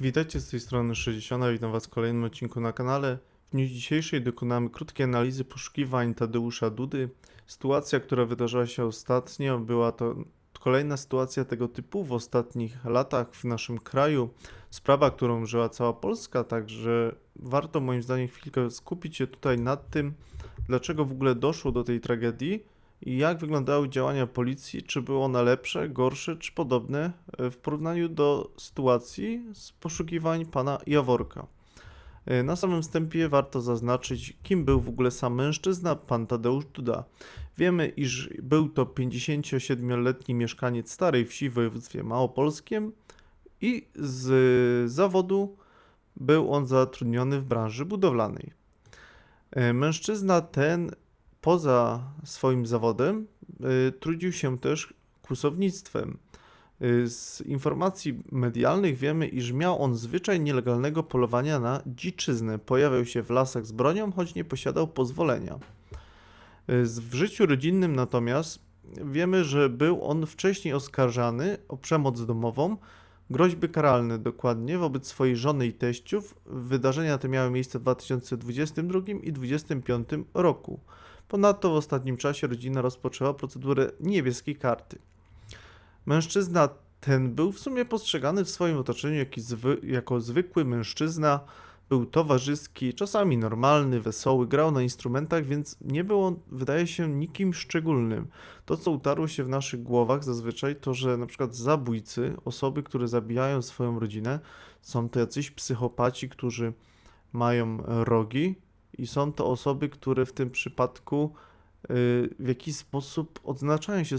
Witajcie z tej strony 60. Witam Was w kolejnym odcinku na kanale. W dniu dzisiejszym dokonamy krótkiej analizy poszukiwań Tadeusza Dudy. Sytuacja, która wydarzyła się ostatnio, była to kolejna sytuacja tego typu w ostatnich latach w naszym kraju. Sprawa, którą żyła cała Polska, także warto moim zdaniem chwilkę skupić się tutaj nad tym, dlaczego w ogóle doszło do tej tragedii jak wyglądały działania policji, czy były one lepsze, gorsze, czy podobne e, w porównaniu do sytuacji z poszukiwań pana Jaworka. E, Na samym wstępie warto zaznaczyć, kim był w ogóle sam mężczyzna, pan Tadeusz Duda. Wiemy, iż był to 57-letni mieszkaniec Starej Wsi w województwie małopolskim i z zawodu był on zatrudniony w branży budowlanej. E, Mężczyzna ten poza swoim zawodem y, trudził się też kłusownictwem. Y, Z informacji medialnych wiemy, iż miał on zwyczaj nielegalnego polowania na dziczyznę. Pojawiał się w lasach z bronią, choć nie posiadał pozwolenia. Y, W życiu rodzinnym natomiast wiemy, że był on wcześniej oskarżany o przemoc domową, groźby karalne dokładnie wobec swojej żony i teściów. Wydarzenia te miały miejsce w 2022 i 2025 roku. Ponadto w ostatnim czasie rodzina rozpoczęła procedurę niebieskiej karty. Mężczyzna ten był w sumie postrzegany w swoim otoczeniu jako zwykły mężczyzna. Był towarzyski, czasami normalny, wesoły, grał na instrumentach, więc nie był on, wydaje się, nikim szczególnym. To, co utarło się w naszych głowach zazwyczaj, to że na przykład zabójcy, osoby, które zabijają swoją rodzinę, są to jacyś psychopaci, którzy mają rogi, i są to osoby, które w tym przypadku y, w jakiś sposób odznaczają się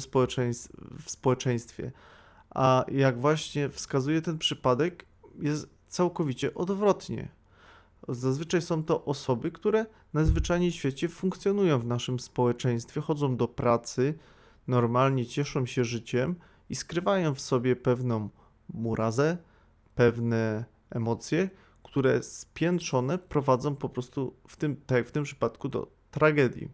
w społeczeństwie. A jak właśnie wskazuje ten przypadek, jest całkowicie odwrotnie. Zazwyczaj są to osoby, które najzwyczajniej w świecie funkcjonują w naszym społeczeństwie, chodzą do pracy, normalnie cieszą się życiem i skrywają w sobie pewną murazę, pewne emocje, które spiętrzone prowadzą po prostu w tym, tak w tym przypadku do tragedii.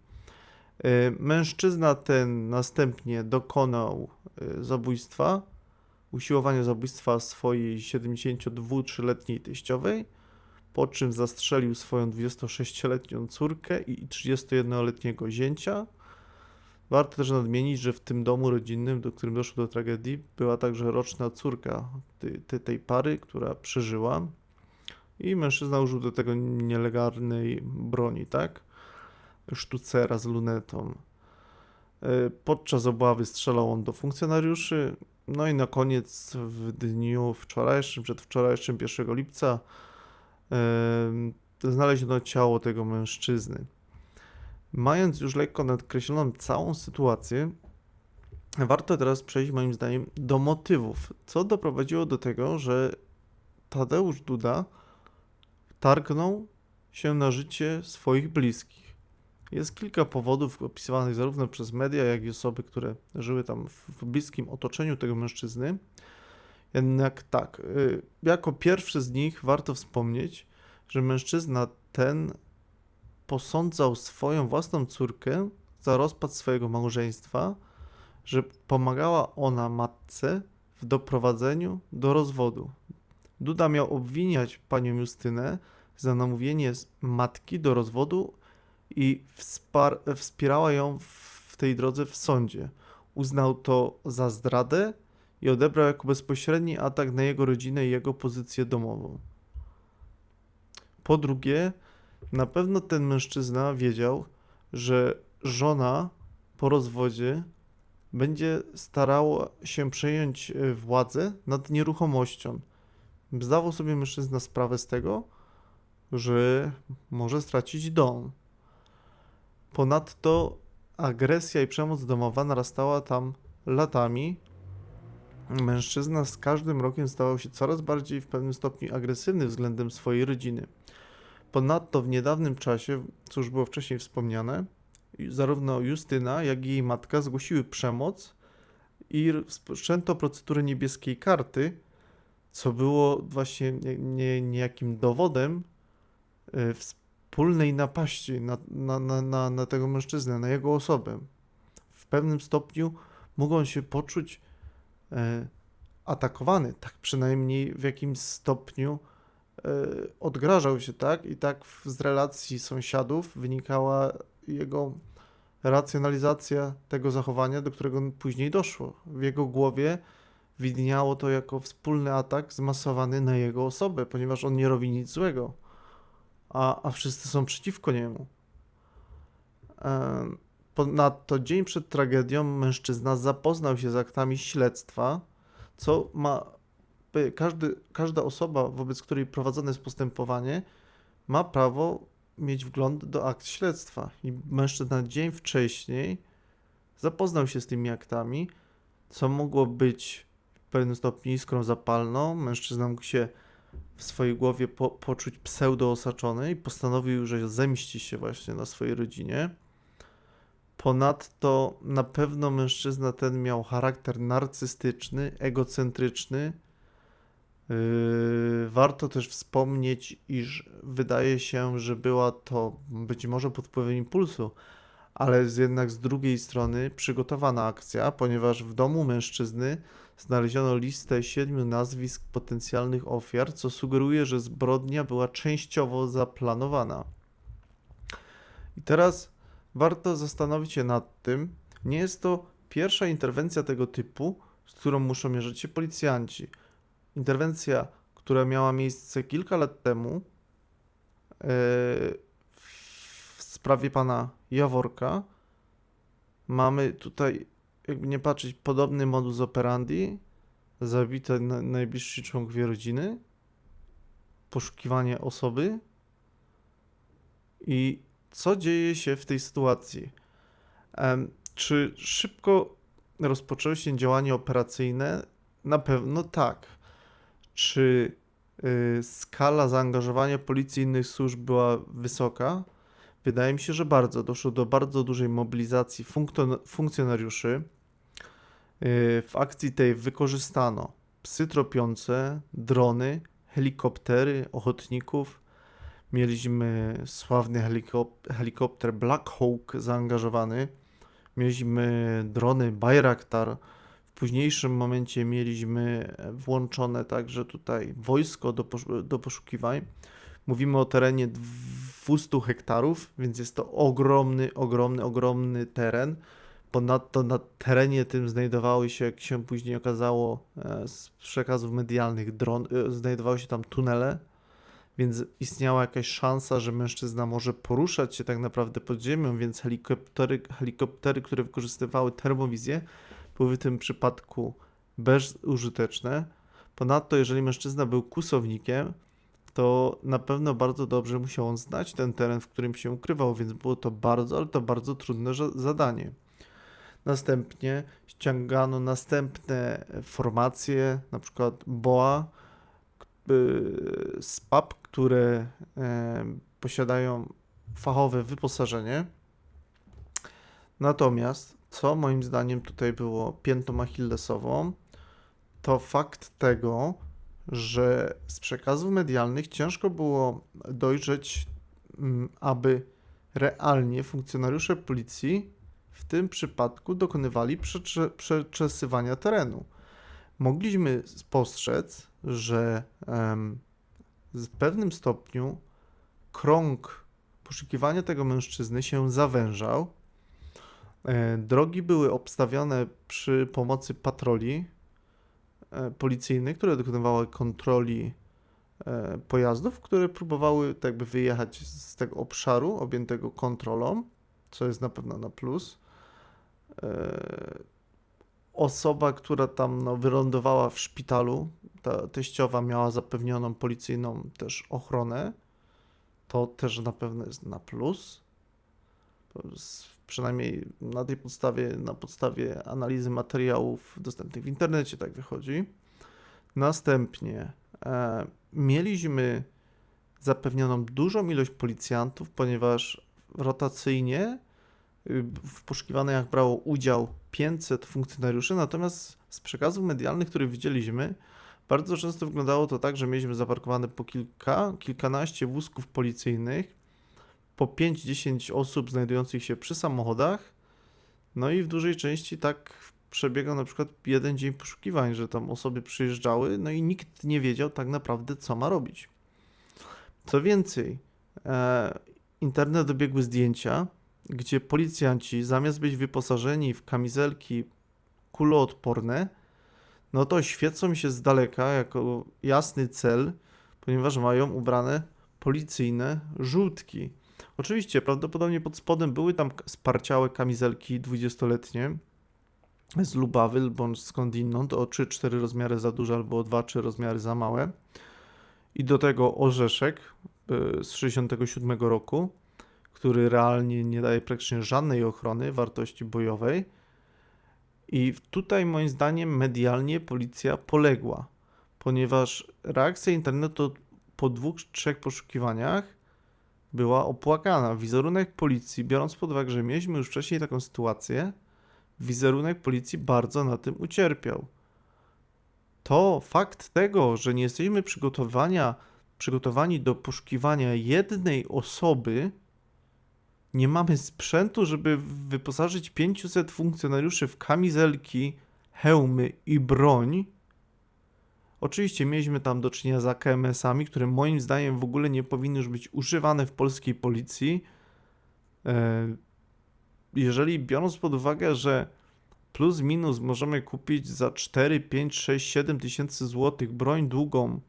E, Mężczyzna ten następnie dokonał e, zabójstwa, usiłowania zabójstwa swojej 72-letniej teściowej, po czym zastrzelił swoją 26-letnią córkę i 31-letniego zięcia. Warto też nadmienić, że w tym domu rodzinnym, do którym doszło do tragedii, była także roczna córka tej, tej pary, która przeżyła. I mężczyzna użył do tego nielegalnej broni, tak? Sztucera z lunetą. E, Podczas obławy strzelał on do funkcjonariuszy. No i na koniec w dniu wczorajszym, przedwczorajszym, 1 lipca, e, znaleziono ciało tego mężczyzny. Mając już lekko nadkreśloną całą sytuację, warto teraz przejść moim zdaniem do motywów. Co doprowadziło do tego, że Tadeusz Duda targnął się na życie swoich bliskich. Jest kilka powodów opisywanych zarówno przez media, jak i osoby, które żyły tam w, bliskim otoczeniu tego mężczyzny. Jednak tak, y, jako pierwszy z nich warto wspomnieć, że mężczyzna ten posądzał swoją własną córkę za rozpad swojego małżeństwa, że pomagała ona matce w doprowadzeniu do rozwodu. Duda miał obwiniać panią Justynę za namówienie matki do rozwodu i wspierała ją w tej drodze w sądzie. Uznał to za zdradę i odebrał jako bezpośredni atak na jego rodzinę i jego pozycję domową. Po drugie, na pewno ten mężczyzna wiedział, że żona po rozwodzie będzie starała się przejąć e, władzę nad nieruchomością. Zdawał sobie mężczyzna sprawę z tego, że może stracić dom. Ponadto agresja i przemoc domowa narastała tam latami. Mężczyzna z każdym rokiem stawał się coraz bardziej w pewnym stopniu agresywny względem swojej rodziny. Ponadto w niedawnym czasie, co już było wcześniej wspomniane, zarówno Justyna, jak i jej matka zgłosiły przemoc i wszczęto procedurę niebieskiej karty, co było właśnie nie- nie- niejakim dowodem y, wspólnej napaści na, na, na, na, na tego mężczyznę, na jego osobę. W pewnym stopniu on się poczuć e, atakowany, tak przynajmniej w jakimś stopniu e, odgrażał się, tak? I tak z relacji sąsiadów wynikała jego racjonalizacja tego zachowania, do którego później doszło. W jego głowie widniało to jako wspólny atak zmasowany na jego osobę, ponieważ on nie robi nic złego, a, a wszyscy są przeciwko niemu. Em, Ponadto dzień przed tragedią mężczyzna zapoznał się z aktami śledztwa, co ma każdy, każda osoba, wobec której prowadzone jest postępowanie, ma prawo mieć wgląd do akt śledztwa. I mężczyzna dzień wcześniej zapoznał się z tymi aktami, co mogło być pewnym stopniu iskrą zapalną. Mężczyzna mógł się w swojej głowie po, poczuć pseudo-osaczony i postanowił, że zemści się właśnie na swojej rodzinie. Ponadto na pewno mężczyzna ten miał charakter narcystyczny, egocentryczny. Yy, warto też wspomnieć, iż wydaje się, że była to być może pod wpływem impulsu, ale jednak z drugiej strony przygotowana akcja, ponieważ w domu mężczyzny znaleziono listę siedmiu nazwisk potencjalnych ofiar, co sugeruje, że zbrodnia była częściowo zaplanowana. I teraz warto zastanowić się nad tym, nie jest to pierwsza interwencja tego typu, z którą muszą mierzyć się policjanci. Interwencja, która miała miejsce kilka lat temu yy, w sprawie pana Jaworka, mamy tutaj, jakby nie patrzeć, podobny modus operandi, zabite na, najbliżsi członkowie rodziny, poszukiwanie osoby i co dzieje się w tej sytuacji? Czy szybko rozpoczęły się działania operacyjne? Na pewno tak. Czy y, skala zaangażowania policji i innych służb była wysoka? Wydaje mi się, że bardzo. Doszło do bardzo dużej mobilizacji funkcjonariuszy. Y, W akcji tej wykorzystano psy tropiące, drony, helikoptery, ochotników. Mieliśmy sławny helikop- helikopter Black Hawk zaangażowany. Mieliśmy drony Bayraktar. W późniejszym momencie mieliśmy włączone także tutaj wojsko do poszukiwań. Mówimy o terenie 200 hektarów, więc jest to ogromny, ogromny, ogromny teren. Ponadto na terenie tym znajdowały się, jak się później okazało e, z przekazów medialnych, dron, e, znajdowały się tam tunele, więc istniała jakaś szansa, że mężczyzna może poruszać się tak naprawdę pod ziemią, więc helikoptery, helikoptery które wykorzystywały termowizję, były w tym przypadku bezużyteczne. Ponadto, jeżeli mężczyzna był kłusownikiem, to na pewno bardzo dobrze musiał on znać ten teren, w którym się ukrywał, więc było to bardzo, ale to bardzo trudne zadanie. Następnie ściągano następne formacje, na przykład BOA, y, z PAP, które e, posiadają fachowe wyposażenie. Natomiast, co moim zdaniem tutaj było piętą achillesową, to fakt tego, że z przekazów medialnych ciężko było dojrzeć, mm, aby realnie funkcjonariusze policji w tym przypadku dokonywali przecze- przeczesywania terenu. Mogliśmy spostrzec, że w pewnym stopniu krąg poszukiwania tego mężczyzny się zawężał. E, Drogi były obstawione przy pomocy patroli e, policyjnych, które dokonywały kontroli e, pojazdów, które próbowały tak jakby wyjechać z tego obszaru objętego kontrolą, co jest na pewno na plus. E, Osoba, która tam no, wylądowała w szpitalu, ta teściowa miała zapewnioną policyjną też ochronę. To też na pewno jest na plus. Przynajmniej na tej podstawie, na podstawie analizy materiałów dostępnych w internecie tak wychodzi. Następnie e, mieliśmy zapewnioną dużą ilość policjantów, ponieważ rotacyjnie y, w poszukiwaniach brało udział 500 funkcjonariuszy, natomiast z przekazów medialnych, które widzieliśmy, bardzo często wyglądało to tak, że mieliśmy zaparkowane po kilka, kilkanaście wózków policyjnych, po 5-10 osób znajdujących się przy samochodach, no i w dużej części tak przebiegał na przykład jeden dzień poszukiwań, że tam osoby przyjeżdżały, no i nikt nie wiedział tak naprawdę, co ma robić. Co więcej, e, internet dobiegły zdjęcia, gdzie policjanci zamiast być wyposażeni w kamizelki kuloodporne, no to świecą się z daleka jako jasny cel, ponieważ mają ubrane policyjne żółtki. Oczywiście, prawdopodobnie pod spodem były tam sparciałe kamizelki 20-letnie z Lubawy bądź skądinąd o 3-4 rozmiary za duże albo o 2-3 rozmiary za małe. I do tego orzeszek y, z 67 roku, który realnie nie daje praktycznie żadnej ochrony wartości bojowej. I tutaj moim zdaniem medialnie policja poległa, ponieważ reakcja internetu po dwóch, trzech poszukiwaniach była opłakana. Wizerunek policji, biorąc pod uwagę, że mieliśmy już wcześniej taką sytuację, wizerunek policji bardzo na tym ucierpiał. To fakt tego, że nie jesteśmy przygotowania, przygotowani do poszukiwania jednej osoby, nie mamy sprzętu, żeby wyposażyć 500 funkcjonariuszy w kamizelki, hełmy i broń. Oczywiście mieliśmy tam do czynienia z AKMS-ami, które moim zdaniem w ogóle nie powinny już być używane w polskiej policji. E, Jeżeli biorąc pod uwagę, że plus minus możemy kupić za 4, 5, 6, 7 tysięcy złotych broń długą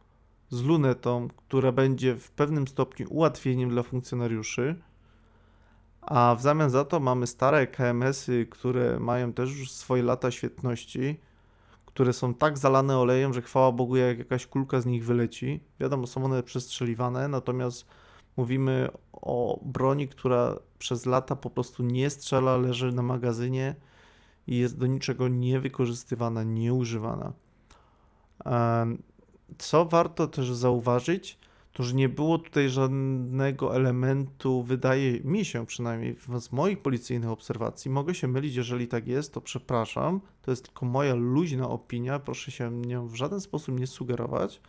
z lunetą, która będzie w pewnym stopniu ułatwieniem dla funkcjonariuszy, a w zamian za to mamy stare KMS-y, które mają też już swoje lata świetności, które są tak zalane olejem, że chwała Bogu, jak jakaś kulka z nich wyleci. Wiadomo, są one przestrzeliwane, natomiast mówimy o broni, która przez lata po prostu nie strzela, leży na magazynie i jest do niczego niewykorzystywana, nieużywana. Co warto też zauważyć, to że nie było tutaj żadnego elementu, wydaje mi się przynajmniej z moich policyjnych obserwacji, mogę się mylić, jeżeli tak jest, to przepraszam, to jest tylko moja luźna opinia, proszę się nią w żaden sposób nie sugerować.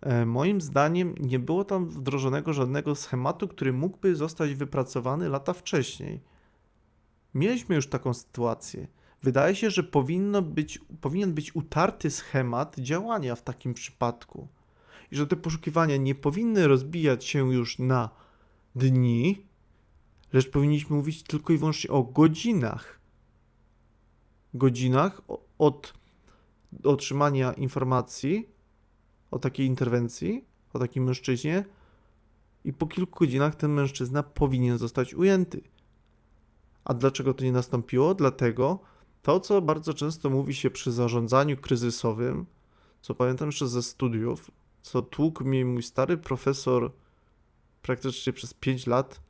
E, Moim zdaniem nie było tam wdrożonego żadnego schematu, który mógłby zostać wypracowany lata wcześniej. Mieliśmy już taką sytuację. Wydaje się, że powinno być, powinien być utarty schemat działania w takim przypadku. I że te poszukiwania nie powinny rozbijać się już na dni, lecz powinniśmy mówić tylko i wyłącznie o godzinach. Godzinach od otrzymania informacji o takiej interwencji, o takim mężczyźnie, i po kilku godzinach ten mężczyzna powinien zostać ujęty. A dlaczego to nie nastąpiło? Dlatego to, co bardzo często mówi się przy zarządzaniu kryzysowym, co pamiętam jeszcze ze studiów, co tłukł mi mój stary profesor praktycznie przez 5 lat,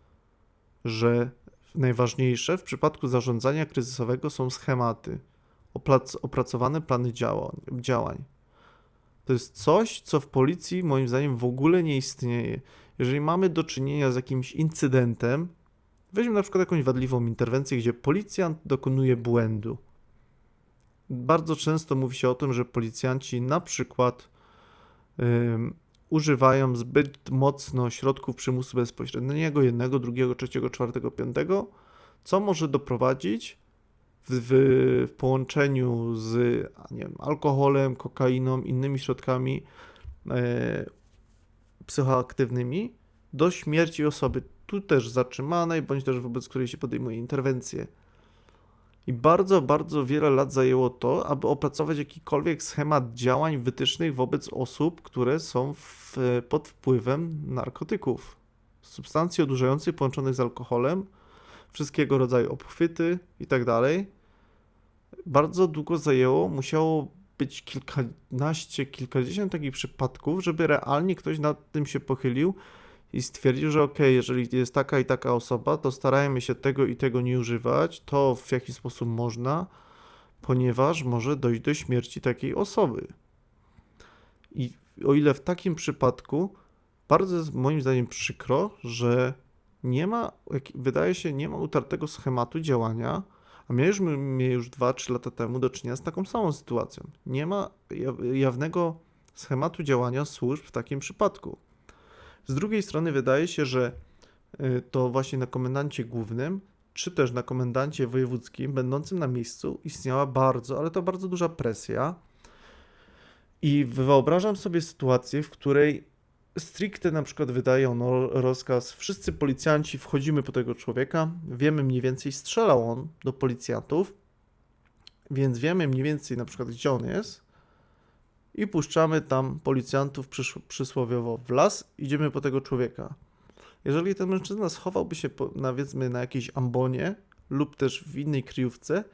że najważniejsze w przypadku zarządzania kryzysowego są schematy, oprac- opracowane plany działań. To jest coś, co w policji moim zdaniem w ogóle nie istnieje. Jeżeli mamy do czynienia z jakimś incydentem, weźmy na przykład jakąś wadliwą interwencję, gdzie policjant dokonuje błędu. Bardzo często mówi się o tym, że policjanci na przykład używają zbyt mocno środków przymusu bezpośredniego, jednego, drugiego, trzeciego, czwartego, piątego, co może doprowadzić w, w, połączeniu z nie wiem, alkoholem, kokainą, innymi środkami e, psychoaktywnymi do śmierci osoby, tu też zatrzymanej, bądź też wobec której się podejmuje interwencję. I bardzo, bardzo wiele lat zajęło to, aby opracować jakikolwiek schemat działań wytycznych wobec osób, które są w, pod wpływem narkotyków, substancji odurzających połączonych z alkoholem, wszystkiego rodzaju obchwyty i tak. Bardzo długo zajęło, musiało być kilkanaście, kilkadziesiąt takich przypadków, żeby realnie ktoś nad tym się pochylił i stwierdził, że okej, jeżeli jest taka i taka osoba, to starajmy się tego i tego nie używać, to w jaki sposób można, ponieważ może dojść do śmierci takiej osoby. I o ile w takim przypadku bardzo jest moim zdaniem przykro, że nie ma, wydaje się, nie ma utartego schematu działania, a mieliśmy mnie już 2-3 lata temu do czynienia z taką samą sytuacją. Nie ma ja- jawnego schematu działania służb w takim przypadku. Z drugiej strony wydaje się, że y, to właśnie na komendancie głównym czy też na komendancie wojewódzkim będącym na miejscu istniała bardzo, ale to bardzo duża presja. I wyobrażam sobie sytuację, w której stricte na przykład wydają rozkaz, wszyscy policjanci wchodzimy po tego człowieka, wiemy mniej więcej, strzelał on do policjantów, więc wiemy mniej więcej na przykład gdzie on jest i puszczamy tam policjantów przysz- przysłowiowo w las, idziemy po tego człowieka. Jeżeli ten mężczyzna schowałby się po, powiedzmy na jakiejś ambonie lub też w innej kryjówce,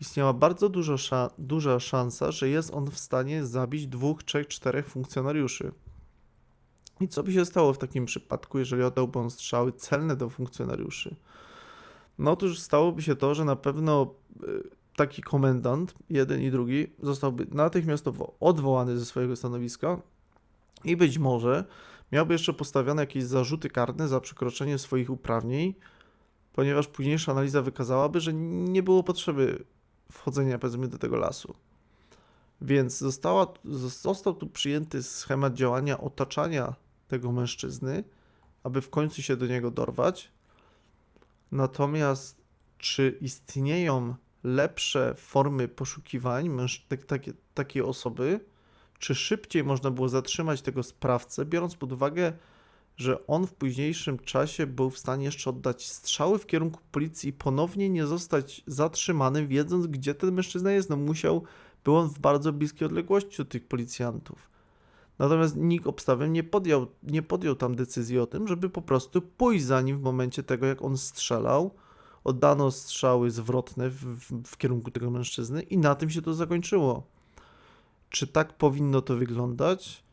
istniała bardzo dużo sza- duża szansa, że jest on w stanie zabić dwóch, trzech, czterech funkcjonariuszy. I co by się stało w takim przypadku, jeżeli oddałby on strzały celne do funkcjonariuszy? No otóż stałoby się to, że na pewno y, taki komendant, jeden i drugi, zostałby natychmiastowo odwołany ze swojego stanowiska i być może miałby jeszcze postawione jakieś zarzuty karne za przekroczenie swoich uprawnień, ponieważ późniejsza analiza wykazałaby, że nie było potrzeby wchodzenia powiedzmy do tego lasu. Więc została, został tu przyjęty schemat działania otaczania tego mężczyzny, aby w końcu się do niego dorwać. Natomiast czy istnieją lepsze formy poszukiwań męż- tak- takie, takiej osoby? Czy szybciej można było zatrzymać tego sprawcę, biorąc pod uwagę, że on w późniejszym czasie był w stanie jeszcze oddać strzały w kierunku policji i ponownie nie zostać zatrzymany, wiedząc, gdzie ten mężczyzna jest? No musiał, był on w bardzo bliskiej odległości od tych policjantów. Natomiast nikt obstawem nie podjął, nie podjął tam decyzji o tym, żeby po prostu pójść za nim w momencie tego, jak on strzelał. Oddano strzały zwrotne w, w, w kierunku tego mężczyzny i na tym się to zakończyło. Czy tak powinno to wyglądać?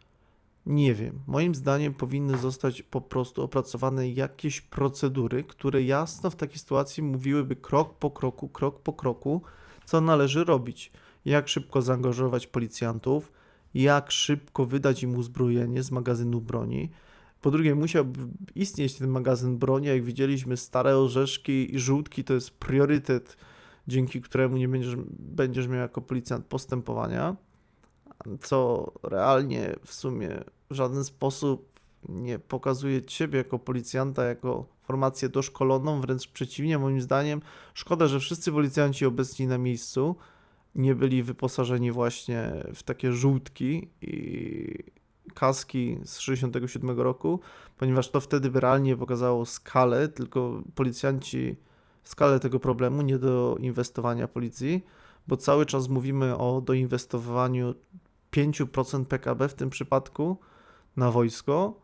Nie wiem. Moim zdaniem powinny zostać po prostu opracowane jakieś procedury, które jasno w takiej sytuacji mówiłyby krok po kroku, krok po kroku, co należy robić. Jak szybko zaangażować policjantów, jak szybko wydać im uzbrojenie z magazynu broni. Po drugie, musiałby istnieć ten magazyn broni. Jak widzieliśmy, stare orzeszki i żółtki to jest priorytet, dzięki któremu nie będziesz, będziesz miał jako policjant postępowania, co realnie w sumie w żaden sposób nie pokazuje ciebie jako policjanta, jako formację doszkoloną, wręcz przeciwnie, moim zdaniem. Szkoda, że wszyscy policjanci obecni na miejscu nie byli wyposażeni właśnie w takie żółtki i kaski z 67 roku, ponieważ to wtedy realnie pokazało skalę, tylko policjanci skalę tego problemu, nie do inwestowania policji, bo cały czas mówimy o doinwestowaniu 5% PKB w tym przypadku na wojsko,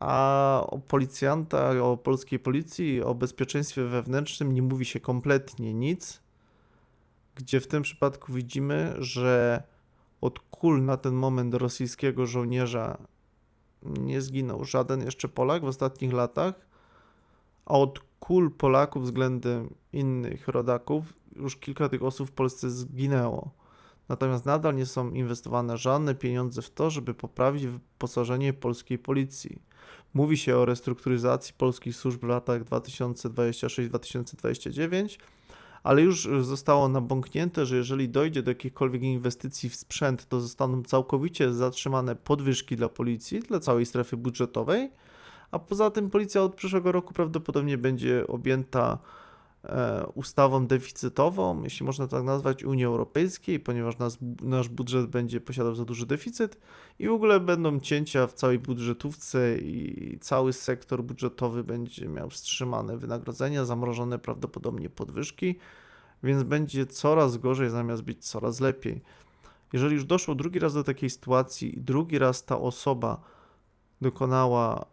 a o policjanta, o polskiej policji, o bezpieczeństwie wewnętrznym nie mówi się kompletnie nic, gdzie w tym przypadku widzimy, że od kul na ten moment rosyjskiego żołnierza nie zginął żaden jeszcze Polak w ostatnich latach, a od kul Polaków względem innych rodaków już kilka tych osób w Polsce zginęło. Natomiast nadal nie są inwestowane żadne pieniądze w to, żeby poprawić wyposażenie polskiej policji. Mówi się o restrukturyzacji polskich służb w latach 2026-2029, ale już zostało nabąknięte, że jeżeli dojdzie do jakichkolwiek inwestycji w sprzęt, to zostaną całkowicie zatrzymane podwyżki dla policji, dla całej strefy budżetowej, a poza tym policja od przyszłego roku prawdopodobnie będzie objęta e, ustawą deficytową, jeśli można tak nazwać, Unii Europejskiej, ponieważ nas, nasz budżet będzie posiadał za duży deficyt i w ogóle będą cięcia w całej budżetówce i cały sektor budżetowy będzie miał wstrzymane wynagrodzenia, zamrożone prawdopodobnie podwyżki, więc będzie coraz gorzej zamiast być coraz lepiej. Jeżeli już doszło drugi raz do takiej sytuacji i drugi raz ta osoba dokonała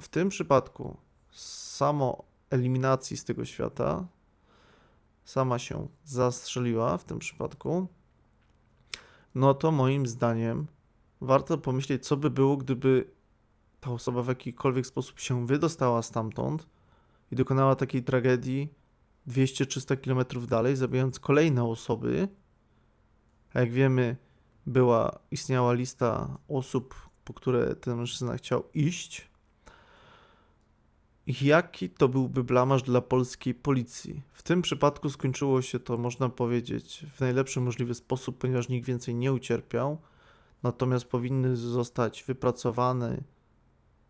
w tym przypadku samo eliminacji z tego świata, sama się zastrzeliła w tym przypadku, no to moim zdaniem warto pomyśleć, co by było, gdyby ta osoba w jakikolwiek sposób się wydostała stamtąd i dokonała takiej tragedii 200-300 km dalej, zabijając kolejne osoby. A jak wiemy, była, istniała lista osób, po które ten mężczyzna chciał iść. Jaki to byłby blamaż dla polskiej policji? W tym przypadku skończyło się to, można powiedzieć, w najlepszy możliwy sposób, ponieważ nikt więcej nie ucierpiał. Natomiast powinny zostać wypracowane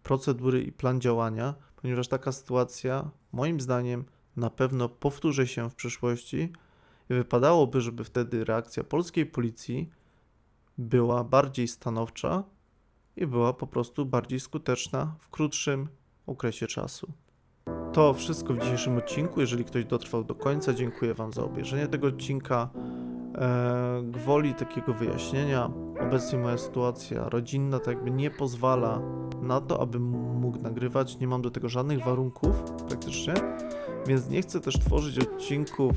procedury i plan działania, ponieważ taka sytuacja, moim zdaniem, na pewno powtórzy się w przyszłości i wypadałoby, żeby wtedy reakcja polskiej policji była bardziej stanowcza i była po prostu bardziej skuteczna w krótszym okresie czasu. To wszystko w dzisiejszym odcinku. Jeżeli ktoś dotrwał do końca, dziękuję Wam za obejrzenie tego odcinka. E, gwoli takiego wyjaśnienia, obecnie moja sytuacja rodzinna tak jakby nie pozwala na to, abym mógł nagrywać. Nie mam do tego żadnych warunków praktycznie, więc nie chcę też tworzyć odcinków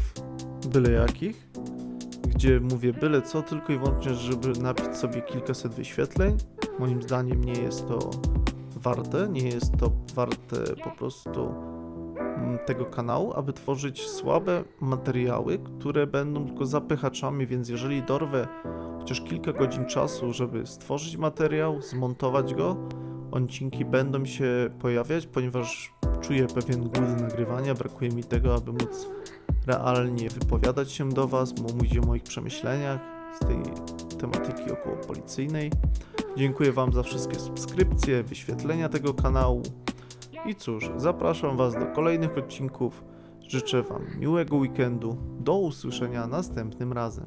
byle jakich, gdzie mówię byle co, tylko i wyłącznie, żeby napić sobie kilkaset wyświetleń. Moim zdaniem nie jest to warte, nie jest to warte po prostu mm, tego kanału, aby tworzyć słabe materiały, które będą tylko zapychaczami, więc jeżeli dorwę chociaż kilka godzin czasu, żeby stworzyć materiał, zmontować go, odcinki będą się pojawiać, ponieważ czuję pewien głód nagrywania, brakuje mi tego, aby móc realnie wypowiadać się do Was, mówić o moich przemyśleniach z tej tematyki około policyjnej. Dziękuję Wam za wszystkie subskrypcje, wyświetlenia tego kanału. I cóż, zapraszam Was do kolejnych odcinków. Życzę Wam miłego weekendu. Do usłyszenia następnym razem.